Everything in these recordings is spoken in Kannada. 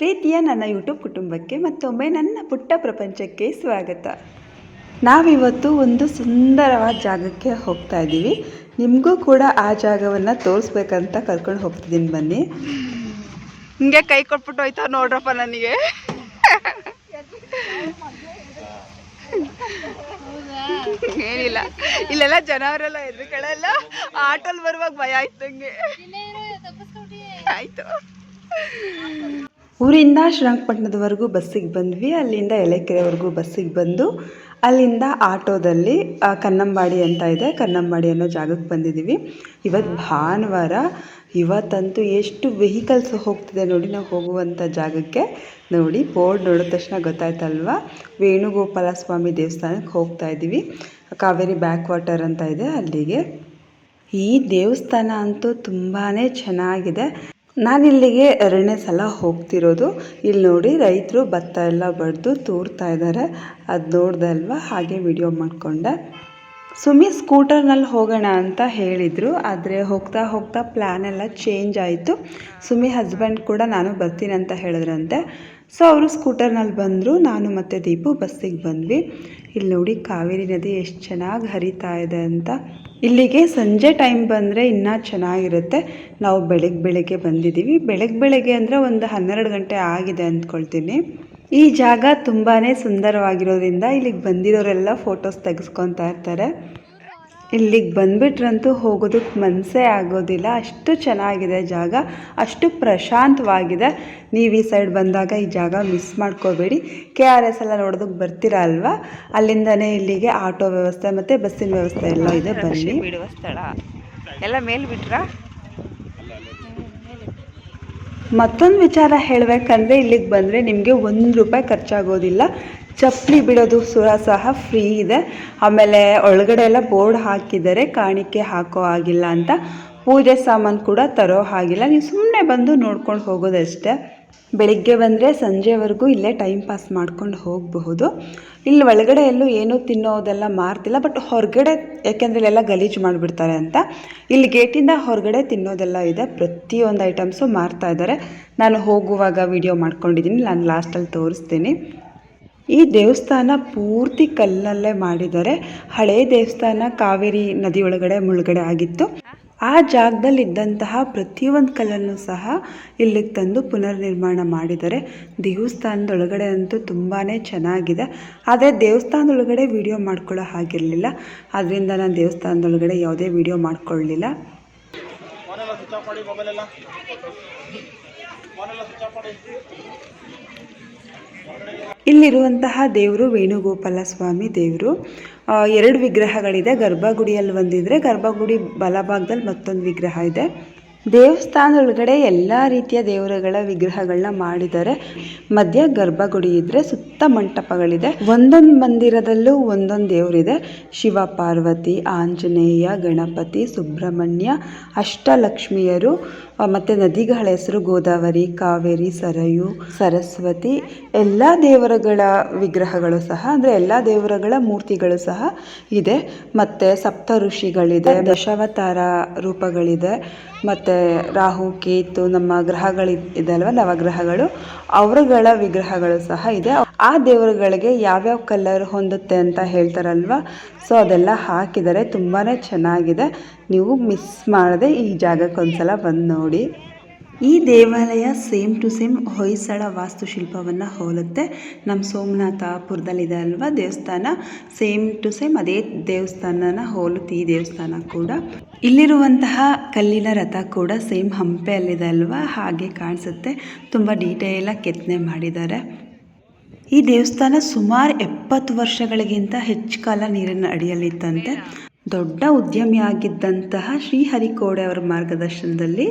ಪ್ರೀತಿಯ ನನ್ನ ಯೂಟ್ಯೂಬ್ ಕುಟುಂಬಕ್ಕೆ ಮತ್ತೊಮ್ಮೆ ನನ್ನ ಪುಟ್ಟ ಪ್ರಪಂಚಕ್ಕೆ ಸ್ವಾಗತ. ನಾವಿವತ್ತು ಒಂದು ಸುಂದರವಾದ ಜಾಗಕ್ಕೆ ಹೋಗ್ತಾ ಇದ್ದೀವಿ. ನಿಮಗೂ ಕೂಡ ಆ ಜಾಗವನ್ನು ತೋರಿಸ್ಬೇಕಂತ ಕರ್ಕೊಂಡು ಹೋಗ್ತಿದ್ದೀನಿ ಬನ್ನಿ. ಹಿಂಗೆ ಕೈ ಕೊಟ್ಬಿಟ್ಟು ಹೋಯ್ತಾ ನೋಡ್ರಪ್ಪ ನನಗೆ. ಏನಿಲ್ಲ. ಇಲ್ಲೆಲ್ಲ ಜನವರೆಲ್ಲ ಎದ್ರಿಗಳೆಲ್ಲ ಆಟೋಲ್ ಬರುವಾಗ ಭಯ ಆಯ್ತು ನಂಗೆ ಆಯ್ತು. ಊರಿಂದ ಶ್ರೀರಂಗಪಟ್ಟಣದವರೆಗೂ ಬಸ್ಸಿಗೆ ಬಂದ್ವಿ. ಅಲ್ಲಿಂದ ಎಲೆಕೆರೆವರೆಗೂ ಬಸ್ಸಿಗೆ ಬಂದು, ಅಲ್ಲಿಂದ ಆಟೋದಲ್ಲಿ ಕನ್ನಂಬಾಡಿ ಅಂತ ಇದೆ. ಕನ್ನಂಬಾಡಿ ಅನ್ನೋ ಜಾಗಕ್ಕೆ ಬಂದಿದ್ದೀವಿ. ಇವತ್ತು ಭಾನುವಾರ. ಇವತ್ತಂತೂ ಎಷ್ಟು ವೆಹಿಕಲ್ಸ್ ಹೋಗ್ತಿದೆ ನೋಡಿ ನಾವು ಹೋಗುವಂಥ ಜಾಗಕ್ಕೆ. ನೋಡಿ, ಬೋರ್ಡ್ ನೋಡಿದ ತಕ್ಷಣ ಗೊತ್ತಾಯ್ತಲ್ವ? ವೇಣುಗೋಪಾಲ ಸ್ವಾಮಿ ದೇವಸ್ಥಾನಕ್ಕೆ ಹೋಗ್ತಾ ಇದ್ದೀವಿ. ಕಾವೇರಿ ಬ್ಯಾಕ್ ವಾಟರ್ ಅಂತ ಇದೆ ಅಲ್ಲಿಗೆ. ಈ ದೇವಸ್ಥಾನ ಅಂತೂ ತುಂಬಾ ಚೆನ್ನಾಗಿದೆ. ನಾನು ಇಲ್ಲಿಗೆ ಎರಡನೇ ಸಲ ಹೋಗ್ತಿರೋದು. ಇಲ್ಲಿ ನೋಡಿ ರೈತರು ಭತ್ತ ಎಲ್ಲ ಬಡ್ದು ತೂರ್ತಾ ಇದ್ದಾರೆ ಅದು ನೋಡ್ದೆ ಅಲ್ವಾ? ಹಾಗೆ ವಿಡಿಯೋ ಮಾಡಿಕೊಂಡೆ. ಸುಮಿ ಸ್ಕೂಟರ್ನಲ್ಲಿ ಹೋಗೋಣ ಅಂತ ಹೇಳಿದರು. ಆದರೆ ಹೋಗ್ತಾ ಹೋಗ್ತಾ ಪ್ಲ್ಯಾನ್ ಎಲ್ಲ ಚೇಂಜ್ ಆಯಿತು. ಸುಮಿ ಹಸ್ಬೆಂಡ್ ಕೂಡ ನಾನು ಬರ್ತೀನಿ ಅಂತ ಹೇಳಿದ್ರಂತೆ. ಸೊ ಅವರು ಸ್ಕೂಟರ್ನಲ್ಲಿ ಬಂದರು. ನಾನು ಮತ್ತು ದೀಪು ಬಸ್ಸಿಗೆ ಬಂದ್ವಿ. ಇಲ್ಲಿ ನೋಡಿ ಕಾವೇರಿ ನದಿ ಎಷ್ಟು ಚೆನ್ನಾಗಿ ಹರಿತಾ ಇದೆ ಅಂತ. ಇಲ್ಲಿಗೆ ಸಂಜೆ ಟೈಮ್ ಬಂದರೆ ಇನ್ನೂ ಚೆನ್ನಾಗಿರುತ್ತೆ. ನಾವು ಬೆಳಗ್ಗೆ ಬೆಳಗ್ಗೆ ಬಂದಿದ್ದೀವಿ. ಬೆಳಗ್ಗೆ ಬೆಳಗ್ಗೆ ಅಂದರೆ ಒಂದು ಹನ್ನೆರಡು ಗಂಟೆ ಆಗಿದೆ ಅಂದ್ಕೊಳ್ತೀನಿ. ಈ ಜಾಗ ತುಂಬಾ ಸುಂದರವಾಗಿರೋದ್ರಿಂದ ಇಲ್ಲಿಗೆ ಬಂದಿರೋರೆಲ್ಲ ಫೋಟೋಸ್ ತೆಗೆಸ್ಕೊತಾ ಇರ್ತಾರೆ. ಇಲ್ಲಿಗೆ ಬಂದ್ಬಿಟ್ರಂತೂ ಹೋಗೋದಕ್ಕೆ ಮನಸ್ಸೇ ಆಗೋದಿಲ್ಲ. ಅಷ್ಟು ಚೆನ್ನಾಗಿದೆ ಜಾಗ ಅಷ್ಟು ಪ್ರಶಾಂತವಾಗಿದೆ. ನೀವು ಈ ಸೈಡ್ ಬಂದಾಗ ಈ ಜಾಗ ಮಿಸ್ ಮಾಡ್ಕೋಬೇಡಿ. ಕೆ ಆರ್ ಎಸ್ ಎಲ್ಲ ನೋಡೋದಕ್ಕೆ ಬರ್ತೀರಾ ಅಲ್ವಾ? ಅಲ್ಲಿಂದನೇ ಇಲ್ಲಿಗೆ ಆಟೋ ವ್ಯವಸ್ಥೆ ಮತ್ತು ಬಸ್ಸಿನ ವ್ಯವಸ್ಥೆ ಎಲ್ಲ ಇದೆ. ಬನ್ನಿ. ಬಿಡುವ ಸ್ಥಳ. ಎಲ್ಲ ಮೇಲೆ ಬಿಟ್ರಾ? ಮತ್ತೊಂದು ವಿಚಾರ ಹೇಳಬೇಕಂದ್ರೆ ಇಲ್ಲಿಗೆ ಬಂದರೆ ನಿಮಗೆ ಒಂದು ರೂಪಾಯಿ ಖರ್ಚಾಗೋದಿಲ್ಲ. ಚಪ್ಪಲಿ ಬಿಡೋದು ಸುರ ಸಹ ಫ್ರೀ ಇದೆ. ಆಮೇಲೆ ಒಳಗಡೆ ಎಲ್ಲ ಬೋರ್ಡ್ ಹಾಕಿದ್ದಾರೆ ಕಾಣಿಕೆ ಹಾಕೋ ಆಗಿಲ್ಲ ಅಂತ ಪೂಜೆ ಸಾಮಾನು ಕೂಡ ತರೋ ಹಾಗಿಲ್ಲ. ನೀವು ಸುಮ್ಮನೆ ಬಂದು ನೋಡ್ಕೊಂಡು ಹೋಗೋದಷ್ಟೇ. ಬೆಳಿಗ್ಗೆ ಬಂದರೆ ಸಂಜೆವರೆಗೂ ಇಲ್ಲೇ ಟೈಮ್ ಪಾಸ್ ಮಾಡ್ಕೊಂಡು ಹೋಗಬಹುದು. ಇಲ್ಲಿ ಒಳಗಡೆ ಎಲ್ಲೂ ಏನೂ ತಿನ್ನೋದೆಲ್ಲ ಮಾರ್ತಿಲ್ಲ ಬಟ್ ಹೊರಗಡೆ ಯಾಕೆಂದರೆ ಇಲ್ಲೆಲ್ಲ ಗಲೀಜು ಮಾಡಿಬಿಡ್ತಾರೆ ಅಂತ. ಇಲ್ಲಿ ಗೇಟಿಂದ ಹೊರಗಡೆ ತಿನ್ನೋದೆಲ್ಲ ಇದೆ. ಪ್ರತಿಯೊಂದು ಐಟಮ್ಸು ಮಾರ್ತಾ ಇದ್ದಾರೆ. ನಾನು ಹೋಗುವಾಗ ವಿಡಿಯೋ ಮಾಡ್ಕೊಂಡಿದ್ದೀನಿ. ನಾನು ಲಾಸ್ಟಲ್ಲಿ ತೋರಿಸ್ತೀನಿ. ಈ ದೇವಸ್ಥಾನ ಪೂರ್ತಿ ಕಲ್ಲಲ್ಲೇ ಮಾಡಿದ್ದಾರೆ. ಹಳೇ ದೇವಸ್ಥಾನ ಕಾವೇರಿ ನದಿ ಒಳಗಡೆ ಮುಳುಗಡೆ ಆಗಿತ್ತು. ಆ ಜಾಗದಲ್ಲಿ ಇದ್ದಂತಹ ಪ್ರತಿಯೊಂದು ಕಲ್ಲನ್ನು ಸಹ ಇಲ್ಲಿಗೆ ತಂದು ಪುನರ್ನಿರ್ಮಾಣ ಮಾಡಿದ್ದಾರೆ. ದೇವಸ್ಥಾನದೊಳಗಡೆ ಅಂತೂ ತುಂಬಾ ಚೆನ್ನಾಗಿದೆ. ಆದರೆ ದೇವಸ್ಥಾನದೊಳಗಡೆ ವಿಡಿಯೋ ಮಾಡ್ಕೊಳ್ಳೋ ಹಾಗಿರಲಿಲ್ಲ. ಅದರಿಂದ ನಾನು ದೇವಸ್ಥಾನದೊಳಗಡೆ ಯಾವುದೇ ವಿಡಿಯೋ ಮಾಡ್ಕೊಳ್ಳಲಿಲ್ಲ ಇಲ್ಲಿರುವಂತಹ ದೇವರು ವೇಣುಗೋಪಾಲ ಸ್ವಾಮಿ ದೇವರು ಎರಡು ವಿಗ್ರಹಗಳಿದೆ. ಗರ್ಭಗುಡಿಯಲ್ಲಿ ಒಂದಿದ್ರೆ ಗರ್ಭಗುಡಿ ಬಲಭಾಗದಲ್ಲಿ ಮತ್ತೊಂದು ವಿಗ್ರಹ ಇದೆ. ದೇವಸ್ಥಾನದೊಳಗಡೆ ಎಲ್ಲ ರೀತಿಯ ದೇವರುಗಳ ವಿಗ್ರಹಗಳನ್ನ ಮಾಡಿದ್ದಾರೆ ಮಧ್ಯ ಗರ್ಭಗುಡಿ ಇದ್ರೆ ಸುತ್ತ ಮಂಟಪಗಳಿದೆ. ಒಂದೊಂದು ಮಂದಿರದಲ್ಲೂ ಒಂದೊಂದು ದೇವರಿದೆ. ಶಿವ, ಪಾರ್ವತಿ, ಆಂಜನೇಯ, ಗಣಪತಿ, ಸುಬ್ರಹ್ಮಣ್ಯ, ಅಷ್ಟಲಕ್ಷ್ಮಿಯರು ಮತ್ತು ನದಿಗಳ ಹೆಸರು ಗೋದಾವರಿ, ಕಾವೇರಿ, ಸರಯು, ಸರಸ್ವತಿ, ಎಲ್ಲ ದೇವರುಗಳ ವಿಗ್ರಹಗಳು ಸಹ, ಅಂದರೆ ಎಲ್ಲ ದೇವರುಗಳ ಮೂರ್ತಿಗಳು ಸಹ ಇದೆ. ಮತ್ತು ಸಪ್ತ ಋಷಿಗಳಿದೆ ದಶಾವತಾರ ರೂಪಗಳಿದೆ. ಮತ್ತು ರಾಹು, ಕೇತು ನಮ್ಮ ಗ್ರಹಗಳು ಇದೆ ಅಲ್ವಾ ನವಗ್ರಹಗಳು, ಅವರುಗಳ ವಿಗ್ರಹಗಳು ಸಹ ಇದೆ. ಆ ದೇವರುಗಳಿಗೆ ಯಾವ್ಯಾವ ಕಲರ್ ಹೊಂದುತ್ತೆ ಅಂತ ಹೇಳ್ತಾರಲ್ವಾ? ಸೊ ಅದೆಲ್ಲ ಹಾಕಿದರೆ ತುಂಬಾ ಚೆನ್ನಾಗಿದೆ. ನೀವು ಮಿಸ್ ಮಾಡದೆ ಈ ಜಾಗಕ್ಕೆ ಒಂದ್ಸಲ ಬಂದು ನೋಡಿ. ಈ ದೇವಾಲಯ ಸೇಮ್ ಟು ಸೇಮ್ ಹೊಯ್ಸಳ ವಾಸ್ತುಶಿಲ್ಪವನ್ನು ಹೋಲುತ್ತೆ. ನಮ್ಮ ಸೋಮನಾಥಪುರದಲ್ಲಿದೆ ಅಲ್ವಾ ದೇವಸ್ಥಾನ? ಸೇಮ್ ಟು ಸೇಮ್ ಅದೇ ದೇವಸ್ಥಾನನ ಹೋಲುತ್ತೆ ಈ ದೇವಸ್ಥಾನ ಕೂಡ. ಇಲ್ಲಿರುವಂತಹ ಕಲ್ಲಿನ ರಥ ಕೂಡ ಸೇಮ್ ಹಂಪೆಯಲ್ಲಿದೆ ಅಲ್ವಾ? ಹಾಗೆ ಕಾಣಿಸುತ್ತೆ. ತುಂಬ ಡೀಟೇಲಾಗಿ ಕೆತ್ತನೆ ಮಾಡಿದ್ದಾರೆ. ಈ ದೇವಸ್ಥಾನ ಸುಮಾರು ಎಪ್ಪತ್ತು ವರ್ಷಗಳಿಗಿಂತ ಹೆಚ್ಚು ಕಾಲ ನೀರಿನ ಅಡಿಯಲ್ಲಿತ್ತಂತೆ. ದೊಡ್ಡ ಉದ್ಯಮಿಯಾಗಿದ್ದಂತಹ ಶ್ರೀಹರಿಕೋಡೆ ಅವರ ಮಾರ್ಗದರ್ಶನದಲ್ಲಿ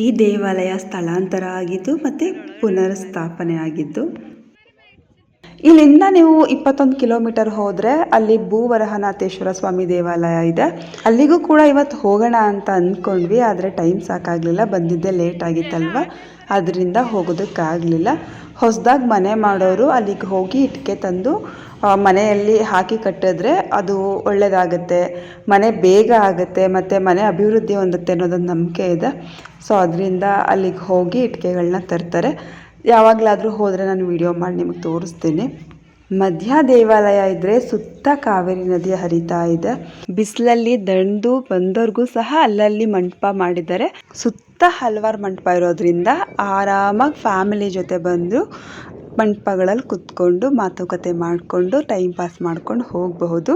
ಈ ದೇವಾಲಯ ಸ್ಥಳಾಂತರ ಆಗಿದ್ದು ಮತ್ತು ಪುನರ್ ಸ್ಥಾಪನೆ ಆಗಿದ್ದು. ಇಲ್ಲಿಂದ ನೀವು ಇಪ್ಪತ್ತೊಂದು ಕಿಲೋಮೀಟರ್ ಹೋದರೆ ಅಲ್ಲಿ ಭೂವರಹನಾಥೇಶ್ವರ ಸ್ವಾಮಿ ದೇವಾಲಯ ಇದೆ. ಅಲ್ಲಿಗೂ ಕೂಡ ಇವತ್ತು ಹೋಗೋಣ ಅಂತ ಅಂದ್ಕೊಂಡ್ವಿ ಆದರೆ ಟೈಮ್ ಸಾಕಾಗಲಿಲ್ಲ. ಬಂದಿದ್ದೆ ಲೇಟ್ ಆಗಿತ್ತಲ್ವ? ಅದರಿಂದ ಹೋಗೋದಕ್ಕಾಗಲಿಲ್ಲ. ಹೊಸದಾಗಿ ಮನೆ ಮಾಡೋರು ಅಲ್ಲಿಗೆ ಹೋಗಿ ಇಟ್ಟಿಗೆ ತಂದು ಮನೆಯಲ್ಲಿ ಹಾಕಿ ಕಟ್ಟಿದ್ರೆ ಅದು ಒಳ್ಳೆಯದಾಗುತ್ತೆ ಮನೆ ಬೇಗ ಆಗುತ್ತೆ, ಮತ್ತು ಮನೆ ಅಭಿವೃದ್ಧಿ ಹೊಂದುತ್ತೆ ಅನ್ನೋದೊಂದು ನಂಬಿಕೆ ಇದೆ. ಸೊ, ಅದರಿಂದ ಅಲ್ಲಿಗೆ ಹೋಗಿ ಇಟ್ಟಿಗೆಗಳನ್ನ ತರ್ತಾರೆ. ಯಾವಾಗಲಾದರೂ ಹೋದರೆ ನಾನು ವಿಡಿಯೋ ಮಾಡಿ ನಿಮಗೆ ತೋರಿಸ್ತೀನಿ. ಮಧ್ಯ ದೇವಾಲಯ ಇದ್ದರೆ ಸುತ್ತ ಕಾವೇರಿ ನದಿ ಹರಿತಾ ಇದೆ. ಬಿಸಿಲಲ್ಲಿ ದಂಡು ಬಂದವ್ರಿಗೂ ಸಹ ಅಲ್ಲಲ್ಲಿ ಮಂಟಪ ಮಾಡಿದ್ದಾರೆ. ಸುತ್ತ ಹಲವಾರು ಮಂಟಪ ಇರೋದ್ರಿಂದ ಆರಾಮಾಗಿ ಫ್ಯಾಮಿಲಿ ಜೊತೆ ಬಂದು ಮಂಟಪಗಳಲ್ಲಿ ಕುತ್ಕೊಂಡು ಮಾತುಕತೆ ಮಾಡಿಕೊಂಡು ಟೈಮ್ ಪಾಸ್ ಮಾಡ್ಕೊಂಡು ಹೋಗಬಹುದು.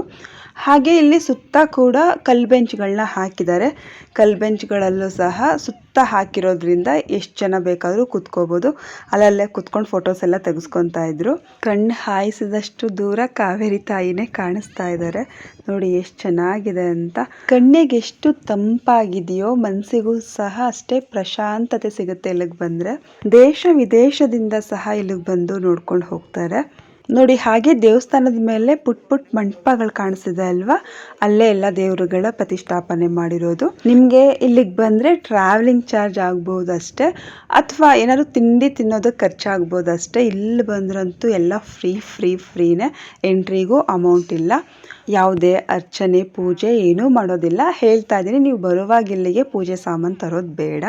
ಹಾಗೆ ಇಲ್ಲಿ ಸುತ್ತ ಕೂಡ ಕಲ್ಲು ಬೆಂಚ್ಗಳನ್ನ ಹಾಕಿದ್ದಾರೆ. ಕಲ್ಲು ಬೆಂಚ್ಗಳಲ್ಲೂ ಸಹ ಸುತ್ತ ಹಾಕಿರೋದ್ರಿಂದ ಎಷ್ಟು ಜನ ಬೇಕಾದರೂ ಕುತ್ಕೋಬೋದು. ಅಲ್ಲಲ್ಲೇ ಕುತ್ಕೊಂಡು ಫೋಟೋಸ್ ಎಲ್ಲ ತೆಗೆಸ್ಕೊತಾ ಇದ್ರು. ಕಣ್ಣು ಹಾಯಿಸಿದಷ್ಟು ದೂರ ಕಾವೇರಿ ತಾಯಿನೇ ಕಾಣಿಸ್ತಾ ಇದ್ದಾರೆ ನೋಡಿ ಎಷ್ಟು ಚೆನ್ನಾಗಿದೆ ಅಂತ. ಕಣ್ಣಿಗೆ ಎಷ್ಟು ತಂಪಾಗಿದೆಯೋ ಮನಸ್ಸಿಗೂ ಸಹ ಅಷ್ಟೇ ಪ್ರಶಾಂತತೆ ಸಿಗುತ್ತೆ ಇಲ್ಲಿಗೆ ಬಂದರೆ. ದೇಶ ವಿದೇಶದಿಂದ ಸಹ ಇಲ್ಲಿಗೆ ಬಂದು ನೋಡ್ಕೊಂಡು ಹೋಗ್ತಾರೆ. ನೋಡಿ, ಹಾಗೆ ದೇವಸ್ಥಾನದ ಮೇಲೆ ಪುಟ್ ಪುಟ್ ಮಂಟಪಗಳು ಕಾಣಿಸಿದೆ ಅಲ್ವಾ? ಅಲ್ಲೇ ಎಲ್ಲ ದೇವರುಗಳ ಪ್ರತಿಷ್ಠಾಪನೆ ಮಾಡಿರೋದು. ನಿಮಗೆ ಇಲ್ಲಿಗೆ ಬಂದರೆ ಟ್ರಾವೆಲಿಂಗ್ ಚಾರ್ಜ್ ಆಗ್ಬೋದು ಅಷ್ಟೇ, ಅಥವಾ ಏನಾದ್ರು ತಿಂಡಿ ತಿನ್ನೋದಕ್ಕೆ ಖರ್ಚಾಗ್ಬೋದು ಅಷ್ಟೇ. ಇಲ್ಲಿ ಬಂದ್ರಂತೂ ಎಲ್ಲ ಫ್ರೀ ಫ್ರೀ ಫ್ರೀನೇ ಎಂಟ್ರಿಗೂ ಅಮೌಂಟ್ ಇಲ್ಲ. ಯಾವುದೇ ಅರ್ಚನೆ, ಪೂಜೆ ಏನೂ ಮಾಡೋದಿಲ್ಲ. ಹೇಳ್ತಾ ಇದ್ದೀನಿ, ನೀವು ಬರುವಾಗ ಇಲ್ಲಿಗೆ ಪೂಜೆ ಸಾಮಾನು ತರೋದು ಬೇಡ.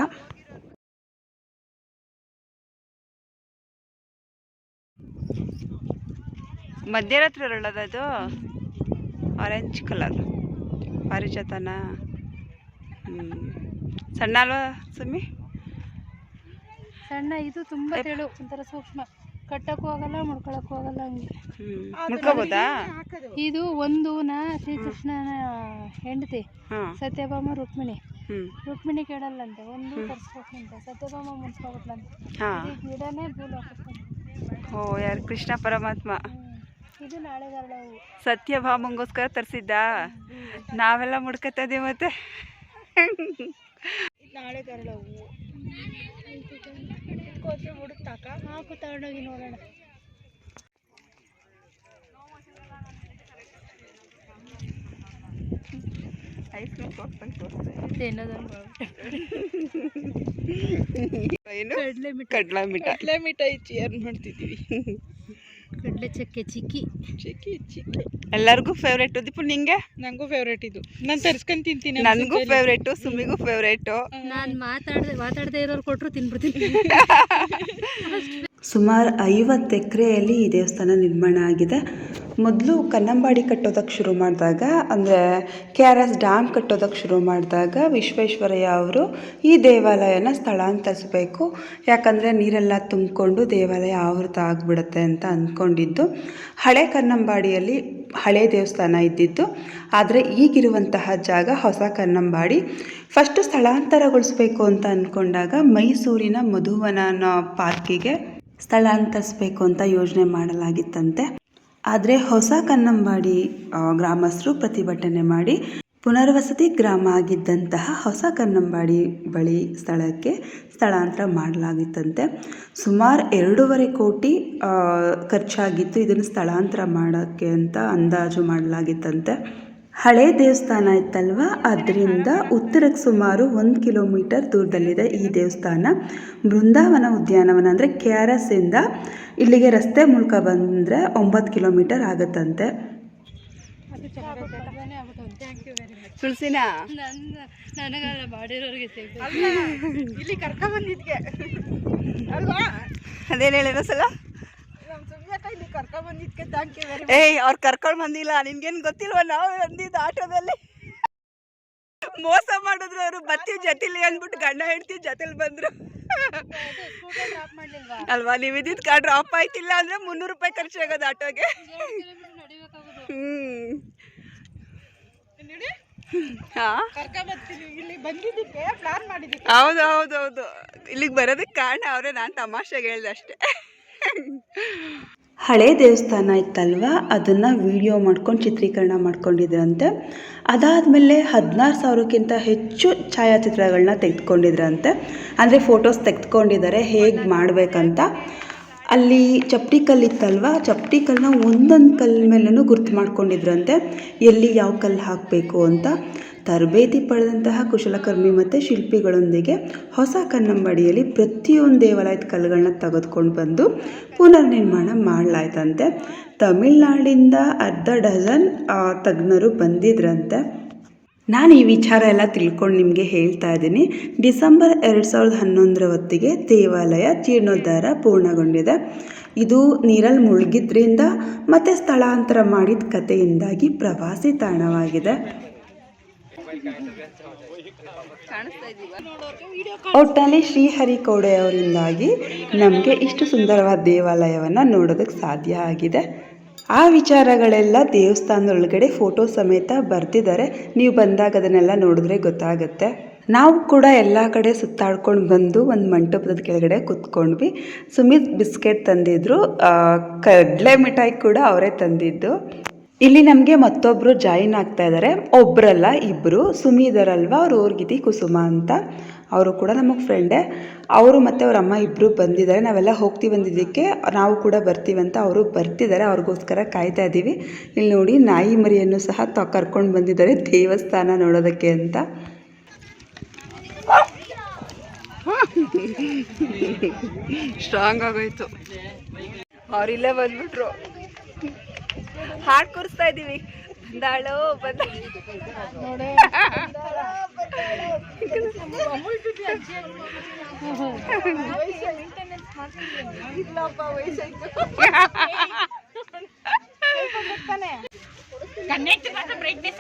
ಮಧ್ಯರಾತ್ರಿ ಅದು? ಆರೆಂಜ್ ಕಲರ್ ಪಾರಿಜಾತನ. ಸಣ್ಣ ಅಲ್ವಾ ಸುಮ್ಮಿ? ಸಣ್ಣ ಇದು ತುಂಬಾ ತೆಳು ಒಂಥರ ಸೂಕ್ಷ್ಮ. ಕಟ್ಟಕ್ಕೂ ಆಗಲ್ಲ ಮುಡ್ಕೊಳಕ್ಕೂ ಆಗಲ್ಲ ಹಂಗೆ. ಮುಡ್ಕೋಬೋದಾ? ಇದು ಒಂದು ನಾ ಶ್ರೀಕೃಷ್ಣನ ಹೆಂಡತಿ ಸತ್ಯಭಾಮ ರುಕ್ಮಿಣಿ. ರುಕ್ಮಿಣಿ ಕೇಳಲ್ಲಂತೆ ಒಂದು ತರ್ಸ್ಕೊಟ್ನಂತೆ ಸತ್ಯಭಾಮ ಮುನ್ಸ್ಕೊಬಿಟ್ಲಂತೆ ಗಿಡನೇ ಹಾಕಿಸ್ಕೊಂಡು ಓ ಯಾರು? ಕೃಷ್ಣ ಪರಮಾತ್ಮ. ಇದು ನಾಳೆ ಗರಡ ಹೂವು ಸತ್ಯಭಾಮಂಗೋಸ್ಕರ ತರಿಸಿದ್ದ? ನಾವೆಲ್ಲ ಮುಡ್ಕತಾ ಹಾಕು ಮತ್ತೆ ನಾಳೆ ಐಸ್ ಕ್ರೀಮ್ ತೋರಿಸ್ದೆ. ಏನು? ಕಡಲೆ ಮಿಠಾಯಿ. ಕಡ್ಲ ಮಿಠಾಯಿ. ಚೇರ್ ಮಾಡ್ತಿದ್ದೀವಿ. ಕಡಲೆ ಚಕ್ಕೆ ಚಿಕ್ಕಿ. ಚಿಕ್ಕಿ ಚಿಕ್ಕಿ. ಎಲ್ಲರಿಗೂ ಫೇವ್ರೇಟು ದೀಪು ನಿಂಗೆ? ನನಗೂ ಫೇವ್ರೇಟ್ ಇದು. ನಾನು ತರ್ಸ್ಕೊಂಡ್ ತಿಂತೀನಿ ನನಗೂ ಫೇವ್ರೇಟು ಸುಮಿಗೂ ಫೇವ್ರೇಟು ನಾನು ಮಾತಾಡದೆ ಮಾತಾಡದೆ ಇರೋರು ಕೊಟ್ಟರು ತಿನ್ಬಿಡ್ತೀನಿ. ಸುಮಾರು ಐವತ್ತು ಎಕರೆಯಲ್ಲಿ ಈ ದೇವಸ್ಥಾನ ನಿರ್ಮಾಣ ಆಗಿದೆ. ಮೊದಲು ಕನ್ನಂಬಾಡಿ ಕಟ್ಟೋದಕ್ಕೆ ಶುರು ಮಾಡಿದಾಗ, ಅಂದರೆ ಕೆ ಆರ್ ಎಸ್ ಡ್ಯಾಮ್ ಕಟ್ಟೋದಕ್ಕೆ ಶುರು ಮಾಡಿದಾಗ ವಿಶ್ವೇಶ್ವರಯ್ಯ ಅವರು ಈ ದೇವಾಲಯನ ಸ್ಥಳಾಂತರಿಸಬೇಕು. ಯಾಕಂದರೆ ನೀರೆಲ್ಲ ತುಂಬಿಕೊಂಡು ದೇವಾಲಯ ಆವೃತ ಆಗಿಬಿಡುತ್ತೆ ಅಂತ ಅಂದ್ಕೊಂಡಿದ್ದು ಹಳೆ ಕನ್ನಂಬಾಡಿಯಲ್ಲಿ ಹಳೆ ದೇವಸ್ಥಾನ ಇದ್ದಿದ್ದು. ಆದರೆ ಈಗಿರುವಂತಹ ಜಾಗ ಹೊಸ ಕನ್ನಂಬಾಡಿ. ಫಸ್ಟು ಸ್ಥಳಾಂತರಗೊಳಿಸ್ಬೇಕು ಅಂತ ಅಂದ್ಕೊಂಡಾಗ ಮೈಸೂರಿನ ಮಧುವನ ಅನ್ನೋ ಪಾರ್ಕಿಗೆ ಸ್ಥಳಾಂತರಿಸ್ಬೇಕು ಅಂತ ಯೋಜನೆ ಮಾಡಲಾಗಿತ್ತಂತೆ. ಆದರೆ ಹೊಸ ಕನ್ನಂಬಾಡಿ ಗ್ರಾಮಸ್ಥರು ಪ್ರತಿಭಟನೆ ಮಾಡಿ ಪುನರ್ವಸತಿ ಗ್ರಾಮ ಆಗಿದ್ದಂತಹ ಹೊಸ ಕನ್ನಂಬಾಡಿ ಬಳಿ ಸ್ಥಳಕ್ಕೆ ಸ್ಥಳಾಂತರ ಮಾಡಲಾಗಿತ್ತಂತೆ. ಸುಮಾರು ಎರಡೂವರೆ ಕೋಟಿ ಖರ್ಚಾಗಿತ್ತು ಇದನ್ನು ಸ್ಥಳಾಂತರ ಮಾಡೋಕ್ಕೆ ಅಂತ ಅಂದಾಜು ಮಾಡಲಾಗಿತ್ತಂತೆ. ಹಳೆ ದೇವಸ್ಥಾನ ಇತ್ತಲ್ವ? ಅದರಿಂದ ಉತ್ತರಕ್ಕೆ ಸುಮಾರು ಒಂದು ಕಿಲೋಮೀಟರ್ ದೂರದಲ್ಲಿದೆ ಈ ದೇವಸ್ಥಾನ. ಬೃಂದಾವನ ಉದ್ಯಾನವನ ಅಂದರೆ ಕೆ ಆರ್ ಎಸ್ ಇಂದ ಇಲ್ಲಿಗೆ ರಸ್ತೆ ಮೂಲಕ ಬಂದರೆ ಒಂಬತ್ತು ಕಿಲೋಮೀಟರ್ ಆಗುತ್ತಂತೆ. ಅದೇನು ಹೇಳಿರೋ ಸಲ? ಇಲ್ಲಿ ಕರ್ಕೊಂಡ್ ಬಂದಿದ್ಕೆ ಥ್ಯಾಂಕ್ ಯು ವೆರಿ ಏಯ್ ಅವ್ರು ಕರ್ಕೊಂಡು ಬಂದಿಲ್ಲ ನಿನ್ಗೇನ್ ಗೊತ್ತಿಲ್ವ? ನಾವು ಬಂದಿದ್ದು ಆಟೋದಲ್ಲಿ. ಮೋಸ ಮಾಡಿದ್ರು ಅವರು. ಬತ್ತಿ ಜಟಿಲಿ ಅಂದ್ಬಿಟ್ಟು ಗಂಡ ಹೆಂಡ್ತಿ ಜೊತೆಲಿ ಬಂದ್ರು. ಅಲ್ವಾ? ನೀವು ಇದ್ದಿದ್ ಕಾರ್ ಡ್ರಾಪ್ ಆಯ್ತಿಲ್ಲ ಅಂದ್ರೆ ಮುನ್ನೂರು ರೂಪಾಯಿ ಖರ್ಚಾಗೋದು ಆಟೋಗೆ. ಹ್ಮ್. ಹೌದು ಹೌದು ಹೌದು. ಇಲ್ಲಿಗೆ ಬರೋದಕ್ಕೆ ಕಾರಣ ಅವರೇ. ನಾನು ತಮಾಷೆಗೆ ಹೇಳ್ದೆ ಅಷ್ಟೇ. ಹಳೆ ದೇವಸ್ಥಾನ ಇತ್ತಲ್ವ? ಅದನ್ನು ವಿಡಿಯೋ ಮಾಡ್ಕೊಂಡು ಚಿತ್ರೀಕರಣ ಮಾಡ್ಕೊಂಡಿದ್ರಂತೆ. ಅದಾದಮೇಲೆ ಹದಿನಾರು ಸಾವಿರಕ್ಕಿಂತ ಹೆಚ್ಚು ಛಾಯಾಚಿತ್ರಗಳನ್ನ ತೆಗೆದುಕೊಂಡಿದ್ರಂತೆ. ಅಂದರೆ ಫೋಟೋಸ್ ತೆಗೆದುಕೊಂಡಿದ್ದಾರೆ ಹೇಗೆ ಮಾಡಬೇಕಂತ. ಅಲ್ಲಿ ಚಪ್ಪಡಿ ಕಲ್ಲಿತ್ತಲ್ವ ಚಪ್ಪಡಿ ಕಲ್ಲನ್ನ ಒಂದೊಂದು ಕಲ್ಲ ಮೇಲೂ ಗುರ್ತು ಮಾಡ್ಕೊಂಡಿದ್ರಂತೆ. ಎಲ್ಲಿ ಯಾವ ಕಲ್ಲು ಹಾಕಬೇಕು ಅಂತ. ತರಬೇತಿ ಪಡೆದಂತಹ ಕುಶಲಕರ್ಮಿ ಮತ್ತು ಶಿಲ್ಪಿಗಳೊಂದಿಗೆ ಹೊಸ ಕನ್ನಂಬಾಡಿಯಲ್ಲಿ ಪ್ರತಿಯೊಂದು ದೇವಾಲಯದ ಕಲ್ಲುಗಳನ್ನ ತೆಗೆದುಕೊಂಡು ಬಂದು ಪುನರ್ನಿರ್ಮಾಣ ಮಾಡಲಾಯ್ತಂತೆ. ತಮಿಳ್ನಾಡಿಂದ ಅರ್ಧ ಡಜನ್ ತಜ್ಞರು ಬಂದಿದ್ರಂತೆ. ನಾನು ಈ ವಿಚಾರ ಎಲ್ಲ ತಿಳ್ಕೊಂಡು ನಿಮಗೆ ಹೇಳ್ತಾ ಇದ್ದೀನಿ. ಡಿಸೆಂಬರ್ ಎರಡು ಸಾವಿರದ ಹನ್ನೊಂದರ ಹೊತ್ತಿಗೆ ದೇವಾಲಯ ಜೀರ್ಣೋದ್ಧಾರ ಪೂರ್ಣಗೊಂಡಿದೆ. ಇದು ನೀರಲ್ಲಿ ಮುಳುಗಿದ್ರಿಂದ ಮತ್ತು ಸ್ಥಳಾಂತರ ಮಾಡಿದ ಕಥೆಯಿಂದಾಗಿ ಪ್ರವಾಸಿ ತಾಣವಾಗಿದೆ. ಒಟ್ಟಿನಲ್ಲಿ ಶ್ರೀಹರಿಕೋಡೆ ಅವರಿಂದಾಗಿ ನಮಗೆ ಇಷ್ಟು ಸುಂದರವಾದ ದೇವಾಲಯವನ್ನು ನೋಡೋದಕ್ಕೆ ಸಾಧ್ಯ ಆಗಿದೆ. ಆ ವಿಚಾರಗಳೆಲ್ಲ ದೇವಸ್ಥಾನದೊಳಗಡೆ ಫೋಟೋ ಸಮೇತ ಬರ್ತಿದ್ದಾರೆ. ನೀವು ಬಂದಾಗ ಅದನ್ನೆಲ್ಲ ನೋಡಿದ್ರೆ ಗೊತ್ತಾಗುತ್ತೆ. ನಾವು ಕೂಡ ಎಲ್ಲ ಕಡೆ ಸುತ್ತಾಡ್ಕೊಂಡು ಬಂದು ಒಂದು ಮಂಟಪದ ಕೆಳಗಡೆ ಕುತ್ಕೊಂಡ್ವಿ. ಸುಮಿತ್ ಬಿಸ್ಕೆಟ್ ತಂದಿದ್ರು. ಕಡಲೆ ಮಿಠಾಯಿ ಕೂಡ ಅವರೇ ತಂದಿದ್ದು. ಇಲ್ಲಿ ನಮಗೆ ಮತ್ತೊಬ್ಬರು ಜಾಯಿನ್ ಆಗ್ತಾ ಇದ್ದಾರೆ ಒಬ್ಬರಲ್ಲ ಇಬ್ಬರು ಸುಮಿ ಇದಾರಲ್ವ ಅವ್ರ ಊರ್ಗಿತಿ ಕುಸುಮ ಅಂತ. ಅವರು ಕೂಡ ನಮಗೆ ಫ್ರೆಂಡೇ ಅವರು ಮತ್ತು ಅವ್ರ ಅಮ್ಮ ಇಬ್ಬರು ಬಂದಿದ್ದಾರೆ. ನಾವೆಲ್ಲ ಹೋಗ್ತೀವಿ ಬಂದಿದ್ದಕ್ಕೆ ನಾವು ಕೂಡ ಬರ್ತೀವಿ ಅಂತ ಅವರು ಬರ್ತಿದ್ದಾರೆ. ಅವ್ರಿಗೋಸ್ಕರ ಕಾಯ್ತಾ ಇದ್ದೀವಿ ಇಲ್ಲಿ ನೋಡಿ ನಾಯಿ ಮರಿಯನ್ನು ಸಹ ತ, ಕರ್ಕೊಂಡು ಬಂದಿದ್ದಾರೆ ದೇವಸ್ಥಾನ ನೋಡೋದಕ್ಕೆ ಅಂತ. ಸ್ಟ್ರಾಂಗ್ ಆಗೋಯ್ತು. ಅವ್ರಿಲ್ಲೇ ಬಂದ್ಬಿಟ್ರು. ಹಾಡ್ ಕೂರಿಸ್ತಾ ಇದೀವಿ. ಬಂದಾಳೋ ಬಂದ ನೋಡಿ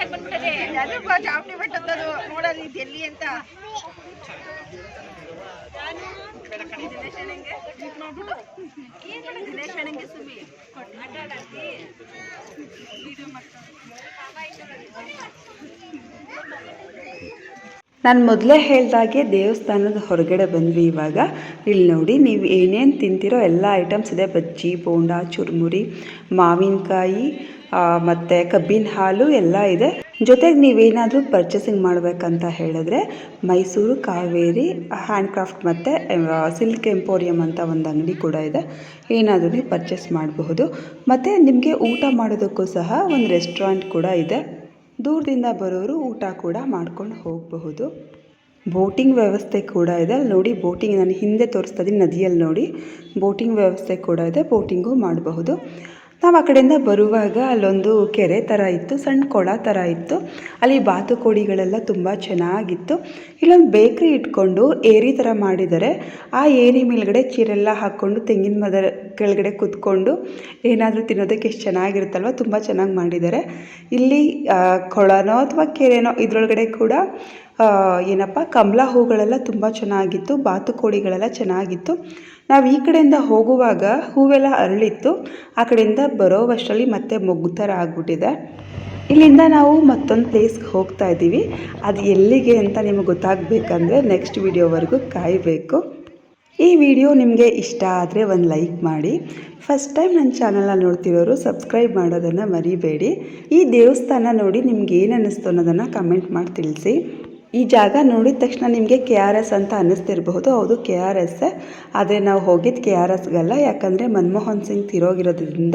ಆಗಿ ಬಂದ್ಬಿಟ್ಟದೆ. ಅದು ಚಾಮುಂಡಿ ಬೆಟ್ಟದ್ದು ನೋಡಲ್ಲಿ ಇದು ಎಲ್ಲಿ ಅಂತ. ನಾನು ಮೊದಲೇ ಹೇಳ್ದಾಗೆ ದೇವಸ್ಥಾನದ ಹೊರಗಡೆ ಬಂದ್ವಿ ಇವಾಗ. ಇಲ್ಲಿ ನೋಡಿ ನೀವು ಏನೇನು ತಿಂತಿರೋ ಎಲ್ಲ ಐಟಮ್ಸ್ ಇದೆ. ಬಜ್ಜಿ, ಬೋಂಡ, ಚುರುಮುರಿ, ಮಾವಿನಕಾಯಿ ಮತ್ತು ಕಬ್ಬಿನ ಹಾಲು ಎಲ್ಲ ಇದೆ. ಜೊತೆಗೆ ನೀವೇನಾದರೂ ಪರ್ಚೇಸಿಂಗ್ ಮಾಡಬೇಕಂತ ಹೇಳಿದ್ರೆ ಮೈಸೂರು, ಕಾವೇರಿ ಹ್ಯಾಂಡ್ ಕ್ರಾಫ್ಟ್ ಮತ್ತು ಸಿಲ್ಕ್ ಎಂಪೋರಿಯಂ ಅಂತ ಒಂದು ಅಂಗಡಿ ಕೂಡ ಇದೆ. ಏನಾದರೂ ನೀವು ಪರ್ಚೇಸ್ ಮಾಡಬಹುದು. ಮತ್ತು ನಿಮಗೆ ಊಟ ಮಾಡೋದಕ್ಕೂ ಸಹ ಒಂದು ರೆಸ್ಟೋರೆಂಟ್ ಕೂಡ ಇದೆ. ದೂರದಿಂದ ಬರೋರು ಊಟ ಕೂಡ ಮಾಡ್ಕೊಂಡು ಹೋಗಬಹುದು. ಬೋಟಿಂಗ್ ವ್ಯವಸ್ಥೆ ಕೂಡ ಇದೆ. ಅಲ್ಲಿ ನೋಡಿ ಬೋಟಿಂಗ್ ನಾನು ಹಿಂದೆ ತೋರಿಸ್ತಾ ಇದ್ದೀನಿ ನದಿಯಲ್ಲಿ ನೋಡಿ. ಬೋಟಿಂಗ್ ವ್ಯವಸ್ಥೆ ಕೂಡ ಇದೆ. ಬೋಟಿಂಗು ಮಾಡಬಹುದು. ನಾವು ಆ ಕಡೆಯಿಂದ ಬರುವಾಗ ಅಲ್ಲೊಂದು ಕೆರೆ ಥರ ಇತ್ತು ಸಣ್ಣ ಕೊಳ ಥರ ಇತ್ತು. ಅಲ್ಲಿ ಬಾತುಕೋಳಿಗಳೆಲ್ಲ ತುಂಬ ಚೆನ್ನಾಗಿತ್ತು. ಇಲ್ಲೊಂದು ಬೇಕ್ರಿ ಇಟ್ಕೊಂಡು ಏರಿ ಥರ ಮಾಡಿದ್ದಾರೆ ಆ ಏರಿ ಮೇಲ್ಗಡೆ ಚೀರೆಲ್ಲ ಹಾಕ್ಕೊಂಡು ತೆಂಗಿನ ಮರದ ಕೆಳಗಡೆ ಕೂತ್ಕೊಂಡು ಏನಾದರೂ ತಿನ್ನೋದಕ್ಕೆ ಎಷ್ಟು ಚೆನ್ನಾಗಿರುತ್ತಲ್ವ, ತುಂಬ ಚೆನ್ನಾಗಿ ಮಾಡಿದ್ದಾರೆ ಇಲ್ಲಿ ಕೊಳನೋ ಅಥವಾ ಕೆರೆನೋ ಇದರೊಳಗಡೆ ಕೂಡ ಏನಪ್ಪ, ಕಮಲ ಹೂಗಳೆಲ್ಲ ತುಂಬ ಚೆನ್ನಾಗಿತ್ತು, ಬಾತುಕೋಳಿಗಳೆಲ್ಲ ಚೆನ್ನಾಗಿತ್ತು. ನಾವು ಈ ಕಡೆಯಿಂದ ಹೋಗುವಾಗ ಹೂವೆಲ್ಲ ಅರಳಿತ್ತು, ಆ ಕಡೆಯಿಂದ ಬರೋವಷ್ಟರಲ್ಲಿ ಮತ್ತೆ ಮೊಗ್ಗು ಥರ ಆಗ್ಬಿಟ್ಟಿದೆ. ಇಲ್ಲಿಂದ ನಾವು ಮತ್ತೊಂದು ಪ್ಲೇಸ್ಗೆ ಹೋಗ್ತಾ ಇದ್ದೀವಿ. ಅದು ಎಲ್ಲಿಗೆ ಅಂತ ನಿಮಗೆ ಗೊತ್ತಾಗಬೇಕಂದ್ರೆ ನೆಕ್ಸ್ಟ್ ವಿಡಿಯೋವರೆಗೂ ಕಾಯಬೇಕು. ಈ ವಿಡಿಯೋ ನಿಮಗೆ ಇಷ್ಟ ಆದರೆ ಒಂದು ಲೈಕ್ ಮಾಡಿ. ಫಸ್ಟ್ ಟೈಮ್ ನನ್ನ ಚಾನಲ್ನ ನೋಡ್ತಿರೋರು ಸಬ್ಸ್ಕ್ರೈಬ್ ಮಾಡೋದನ್ನು ಮರಿಬೇಡಿ. ಈ ದೇವಸ್ಥಾನ ನೋಡಿ ನಿಮ್ಗೆ ಏನು ಅನ್ನಿಸ್ತು ಅನ್ನೋದನ್ನು ಕಮೆಂಟ್ ಮಾಡಿ ತಿಳಿಸಿ. ಈ ಜಾಗ ನೋಡಿದ ತಕ್ಷಣ ನಿಮಗೆ ಕೆ ಆರ್ ಎಸ್ ಅಂತ ಅನ್ನಿಸ್ತಿರಬಹುದು. ಹೌದು, ಕೆ ಆರ್ ಎಸ್ ಆದರೆ ನಾವು ಹೋಗಿದ್ದು ಕೆ ಆರ್ ಎಸ್ಗಲ್ಲ. ಯಾಕಂದರೆ ಮನಮೋಹನ್ ಸಿಂಗ್ ತಿರೋಗಿರೋದ್ರಿಂದ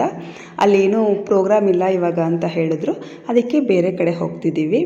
ಅಲ್ಲೇನೂ ಪ್ರೋಗ್ರಾಮ್ ಇಲ್ಲ ಇವಾಗ ಅಂತ ಹೇಳಿದ್ರು. ಅದಕ್ಕೆ ಬೇರೆ ಕಡೆ ಹೋಗ್ತಿದ್ದೀವಿ.